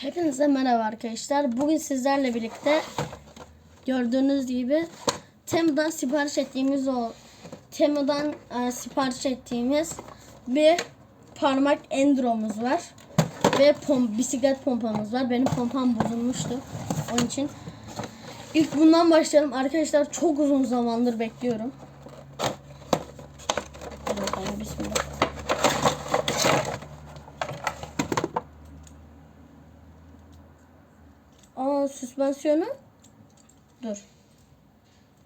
Hepinize merhaba arkadaşlar. Bugün sizlerle birlikte gördüğünüz gibi Temu'dan sipariş ettiğimiz o Temu'dan e, sipariş ettiğimiz bir parmak endromuz var. Ve pom bisiklet pompamız var. Benim pompam bozulmuştu. Onun için ilk bundan başlayalım. Arkadaşlar çok uzun zamandır bekliyorum. Bismillah. Aa süspansiyonu. Dur.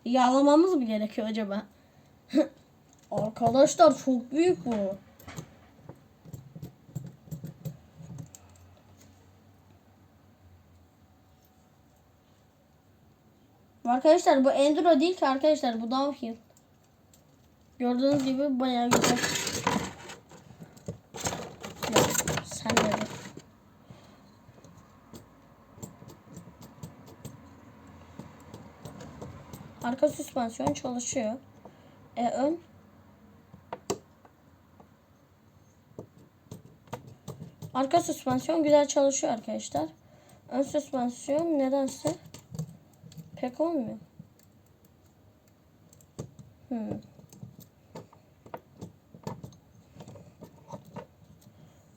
Yağlamamız mı gerekiyor acaba? Arkadaşlar çok büyük bu. Arkadaşlar bu Enduro değil ki arkadaşlar bu downhill. Gördüğünüz gibi bayağı güzel. Ya, sen de bak. Arka süspansiyon çalışıyor. E ön Arka süspansiyon güzel çalışıyor arkadaşlar. Ön süspansiyon nedense pek olmuyor. Hmm.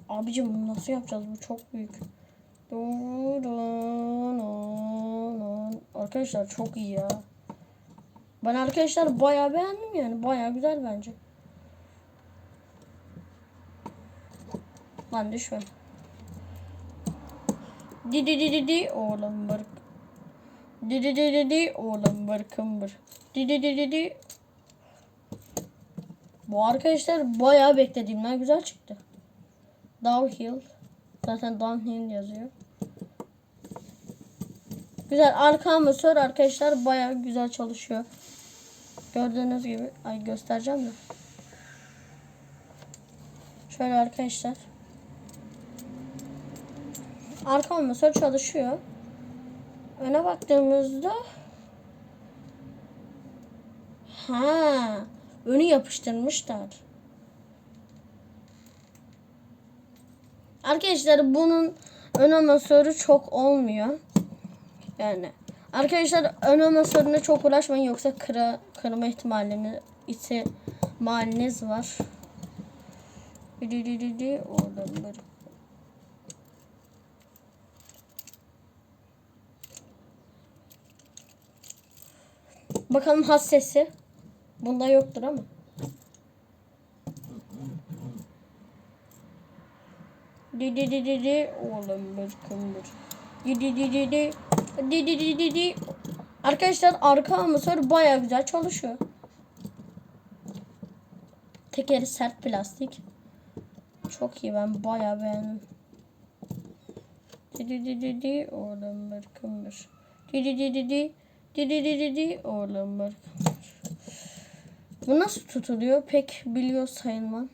Abicim bunu nasıl yapacağız? Bu çok büyük. Arkadaşlar çok iyi ya. Ben arkadaşlar bayağı beğendim yani. Bayağı güzel bence. Lan düşme. Di di di di di oğlum bırk. Di di di di di oğlum bırkım bır. Di di di di di. Bu arkadaşlar bayağı beklediğimden güzel çıktı. Downhill. Zaten downhill yazıyor. Güzel arka amatör arkadaşlar bayağı güzel çalışıyor. Gördüğünüz gibi ay göstereceğim de. Şöyle arkadaşlar. Arka amatör çalışıyor. Öne baktığımızda ha önü yapıştırmışlar. Arkadaşlar bunun ön amatörü çok olmuyor. Yani arkadaşlar ön amasörüne çok uğraşmayın yoksa kıra, kırma ihtimaliniz ihtimaliniz var. Oradan böyle. Bakalım has sesi. Bunda yoktur ama. Di di di di di oğlum bir kımbır. Di di di di di Di di di di di. Arkadaşlar arka amortisör baya güzel çalışıyor. Tekeri sert plastik. Çok iyi ben baya beğendim. Di di di di di. Oğlum bırkınmış. Di di di di di. Di di di di di. Oğlum bırkınmış. Bu nasıl tutuluyor pek biliyor sayılmam.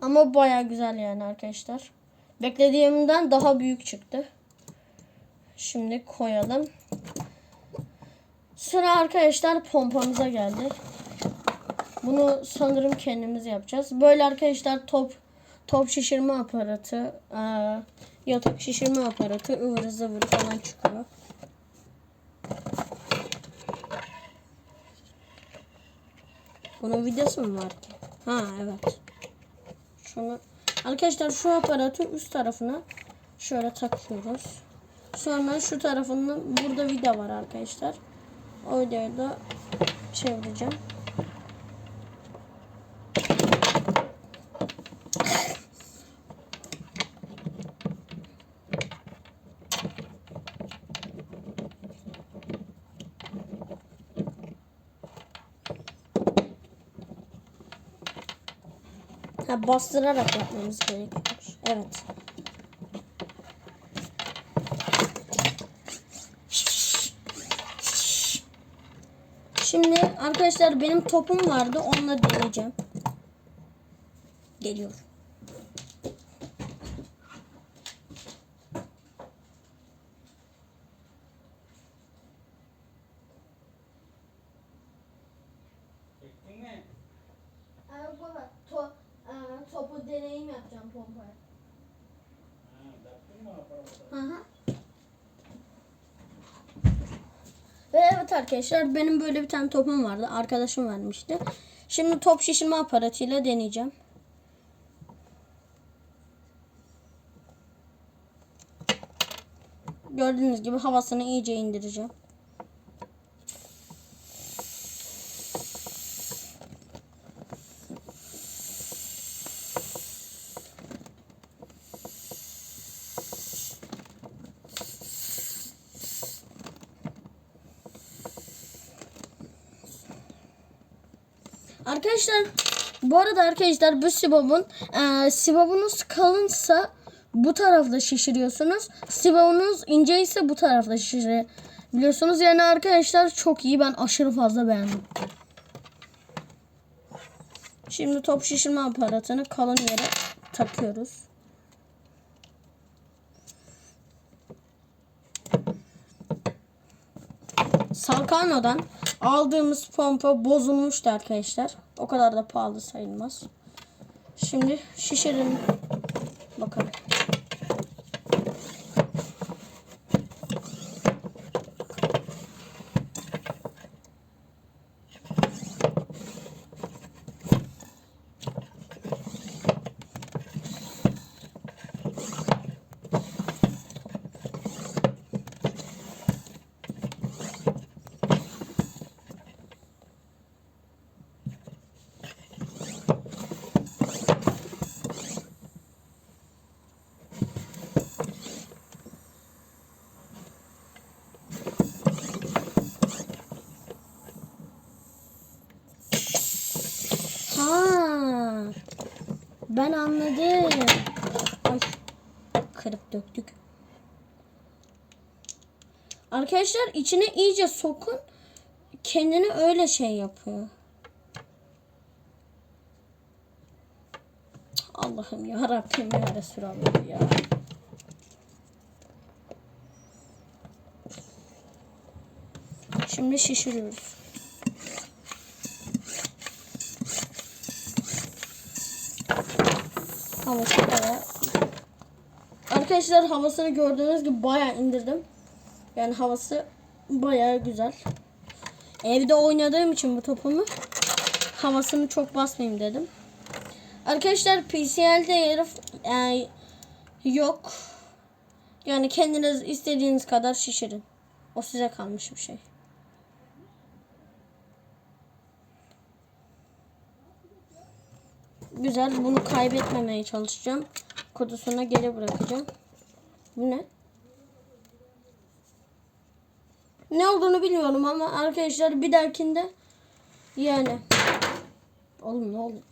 Ama baya güzel yani arkadaşlar. Beklediğimden daha büyük çıktı. Şimdi koyalım. Sıra arkadaşlar pompamıza geldi. Bunu sanırım kendimiz yapacağız. Böyle arkadaşlar top top şişirme aparatı, e, yatak şişirme aparatı ıvır zıvır falan çıkıyor. Bunun videosu mu var ki? Ha evet. Şunu arkadaşlar şu aparatı üst tarafına şöyle takıyoruz. Sonra şu tarafında burada vida var arkadaşlar. O videoyu da çevireceğim. Bastırarak yapmamız gerekiyor. Evet. Şimdi arkadaşlar benim topum vardı. Onunla deneyeceğim. Geliyor. Ve evet arkadaşlar benim böyle bir tane topum vardı. Arkadaşım vermişti. Şimdi top şişirme aparatıyla deneyeceğim. Gördüğünüz gibi havasını iyice indireceğim. Arkadaşlar bu arada arkadaşlar bu sibobun e, sibobunuz kalınsa bu tarafta şişiriyorsunuz. Sibobunuz ince ise bu tarafta şişirebiliyorsunuz. Yani arkadaşlar çok iyi. Ben aşırı fazla beğendim. Şimdi top şişirme aparatını kalın yere takıyoruz. Salkano'dan aldığımız pompa bozulmuştu arkadaşlar. O kadar da pahalı sayılmaz. Şimdi şişirin bakalım. Ben anladım. Ay. Kırıp döktük. Arkadaşlar içine iyice sokun. Kendini öyle şey yapıyor. Allah'ım ya Rabbim ya Resulallah ya. Şimdi şişiriyoruz. Havası. Arkadaşlar havasını gördüğünüz gibi bayağı indirdim. Yani havası bayağı güzel. Evde oynadığım için bu topumu havasını çok basmayayım dedim. Arkadaşlar PCL'de yeri yani yok. Yani kendiniz istediğiniz kadar şişirin. O size kalmış bir şey. Güzel. Bunu kaybetmemeye çalışacağım. Kutusuna geri bırakacağım. Bu ne? Ne olduğunu bilmiyorum ama arkadaşlar bir dahakinde yani oğlum ne oldu?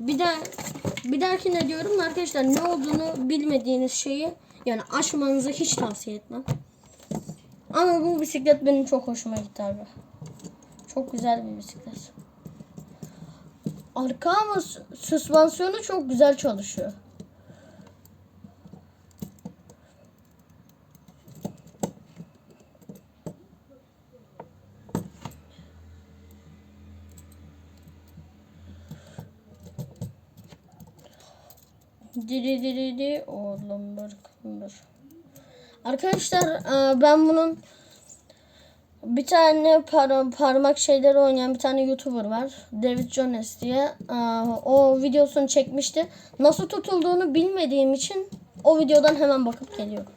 Bir de bir dahakinde diyorum arkadaşlar ne olduğunu bilmediğiniz şeyi yani aşmanızı hiç tavsiye etmem. Ama bu bisiklet benim çok hoşuma gitti abi. Çok güzel bir bisiklet. Arka ama süspansiyonu çok güzel çalışıyor. Diri diri di oğlum kımbır. Arkadaşlar e, ben bunun bir tane par- parmak şeyleri oynayan bir tane YouTuber var. David Jones diye. O videosunu çekmişti. Nasıl tutulduğunu bilmediğim için o videodan hemen bakıp geliyorum.